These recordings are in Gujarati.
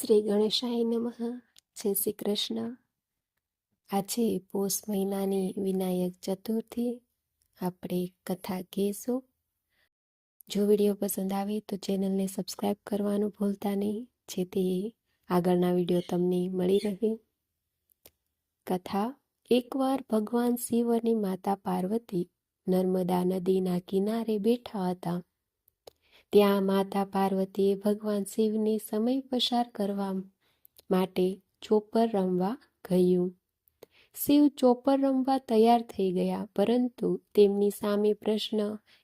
શ્રી ગણેશાય નમઃ. જય શ્રી કૃષ્ણ. આજે પોષ મહિનાની વિનાયક ચતુર્થી. આપણે કથા કહેશું. જો વીડિયો પસંદ આવે તો ચેનલને સબસ્ક્રાઈબ કરવાનું ભૂલતા નહીં. જેથી આગળના વીડિયો તમને મળી રહે. કથા. એકવાર ભગવાન શિવ અને માતા પાર્વતી નર્મદા નદીના કિનારે બેઠા હતા. ત્યાં માતા પાર્વતીએ ભગવાન શિવને સમય પસાર કરવા માટે ચોપર રમવા કહ્યું શિવ ચોપર રમવા તૈયાર થઈ ગયા, પરંતુ તેમની સામે પ્રશ્ન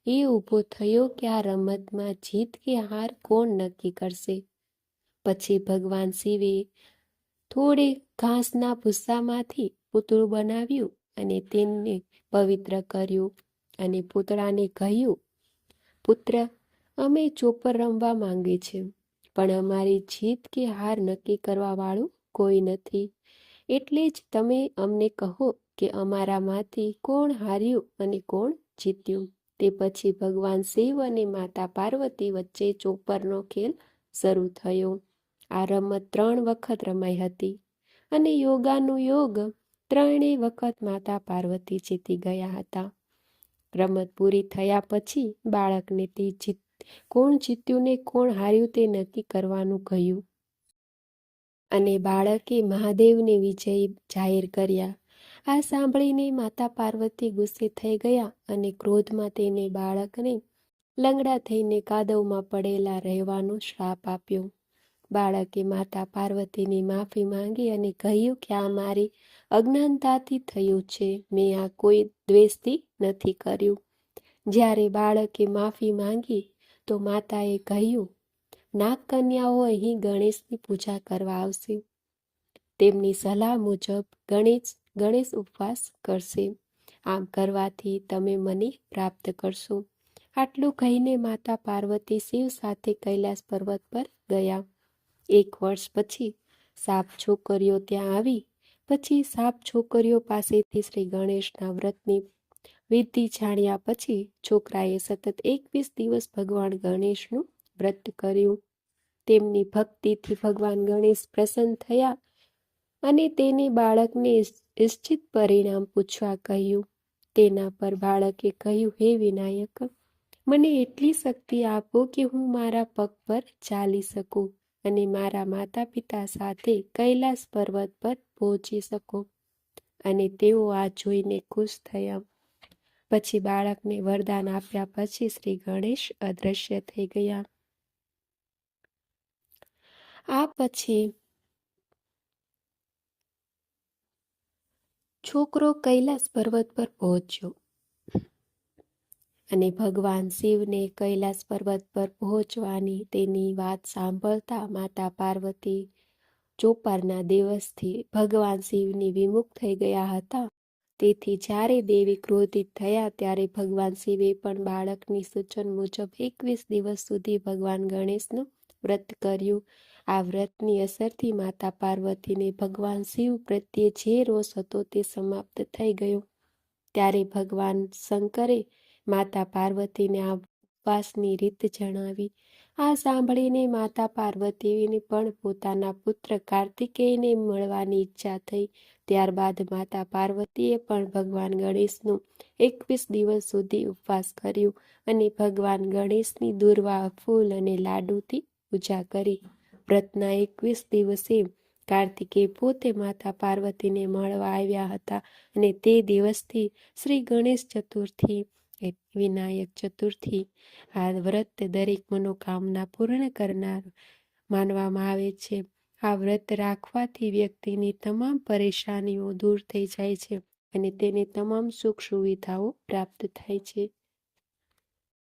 એ ઊભો થયો કે આ રમતમાં જીત કે હાર કોણ નક્કી કરશે? પછી ભગવાન શિવે થોડે ઘાસના ભૂસ્સામાંથી પૂતળું બનાવ્યું અને તેને પવિત્ર કર્યું અને પૂતળાને કહ્યું, પુત્ર અમે ચોપર રમવા માંગીએ છીએ પણ અમારી જીત કે હાર નક્કી કરવાવાળું કોઈ નથી. એટલે જ તમે અમને કહો કે અમારામાંથી કોણ હાર્યું અને કોણ જીત્યું. તે પછી ભગવાન શિવ અને માતા પાર્વતી વચ્ચે ચોપરનો ખેલ શરૂ થયો. આ રમત ત્રણ વખત રમાઈ હતી અને યોગાનું યોગ ત્રણેય વખત માતા પાર્વતી જીતી ગયા હતા. રમત પૂરી થયા પછી બાળકને તે જીત કોણ જીત્યું ને કોણ હાર્યું તે નક્કી કરવાનું કહ્યું. અને બાળકે મહાદેવને વિજય જાહેર કર્યા. આ સાંભળીને માતા પાર્વતી ગુસ્સે થઈ ગયા અને ક્રોધમાં તેને બાળકને લંગડા થઈને કાદવમાં પડેલા રહેવાનો શ્રાપ આપ્યો. બાળકે માતા પાર્વતીની માફી માંગી અને કહ્યું કે આ મારી અજ્ઞાનતાથી થયું છે. મેં આ કોઈ દ્વેષથી નથી કર્યું. જ્યારે બાળકે માફી માંગી તો માતાએ કહ્યું નાગ કન્યાઓ અહીં ગણેશની પૂજા કરવા આવશે. તેમની સલાહ મુજબ ગણેશ ગણેશ ઉપવાસ કરશે. આમ કરવાથી તમે મને પ્રાપ્ત કરશો. આટલું કહીને માતા પાર્વતી શિવ સાથે કૈલાસ પર્વત પર ગયા. એક વર્ષ પછી સાપ છોકરીઓ ત્યાં આવી. પછી સાપ છોકરીઓ પાસેથી શ્રી ગણેશના વ્રતની વિધિ જાણ્યા પછી છોકરાએ સતત એકવીસ દિવસ ભગવાન ગણેશનું વ્રત કર્યું. તેમની ભક્તિથી ભગવાન ગણેશ પ્રસન્ન થયા અને તેને બાળકને નિશ્ચિત પરિણામ પૂછવા કહ્યું. તેના પર બાળકે કહ્યું, હે વિનાયક, મને એટલી શક્તિ આપો કે હું મારા પગ પર ચાલી શકું અને મારા માતા પિતા સાથે કૈલાસ પર્વત પર પહોંચી શકો. અને તેઓ આ જોઈને ખુશ થયા. પછી બાળકને વરદાન આપ્યા પછી શ્રી ગણેશ અદ્રશ્ય થઈ ગયા. આ પછી છોકરો કૈલાસ પર્વત પર પહોંચ્યો અને ભગવાન શિવને કૈલાસ પર્વત પર પહોંચવાની તેની વાત સાંભળતા માતા પાર્વતી ચોપારના દિવસથી ભગવાન શિવની વિમુખ થઈ ગયા હતા. તેથી જ્યારે દેવી ક્રોધિત થયા ત્યારે ભગવાન શિવે પણ બાળકની સૂચન મુજબ એકવીસ દિવસ સુધી ભગવાન ગણેશનું વ્રત કર્યું. આ વ્રતની અસરથી માતા પાર્વતીને ભગવાન શિવ પ્રત્યે જે રોષ હતો તે સમાપ્ત થઈ ગયો. ત્યારે ભગવાન શંકરે માતા પાર્વતીને આ ઉપવાસની રીત જણાવી આ સાંભળીને માતા પાર્વતીને પણ પોતાના પુત્ર કાર્તિકેયને મળવાની ઈચ્છા થઈ. ત્યારબાદ માતા પાર્વતીએ પણ ભગવાન ગણેશનું એકવીસ દિવસ સુધી ઉપવાસ કર્યું અને ભગવાન ગણેશની દુર્વા, ફૂલ અને લાડુથી પૂજા કરી. વ્રતના એકવીસ દિવસે કાર્તિકે પોતે માતા પાર્વતીને મળવા આવ્યા હતા અને તે દિવસથી શ્રી ગણેશ ચતુર્થી વિનાયક ચતુર્થી આ વ્રત દરેક મનોકામના પૂર્ણ કરનાર માનવામાં આવે છે. આ વ્રત રાખવાથી વ્યક્તિની તમામ પરેશાનીઓ દૂર થઈ જાય છે અને તેને તમામ સુખ સુવિધાઓ પ્રાપ્ત થાય છે.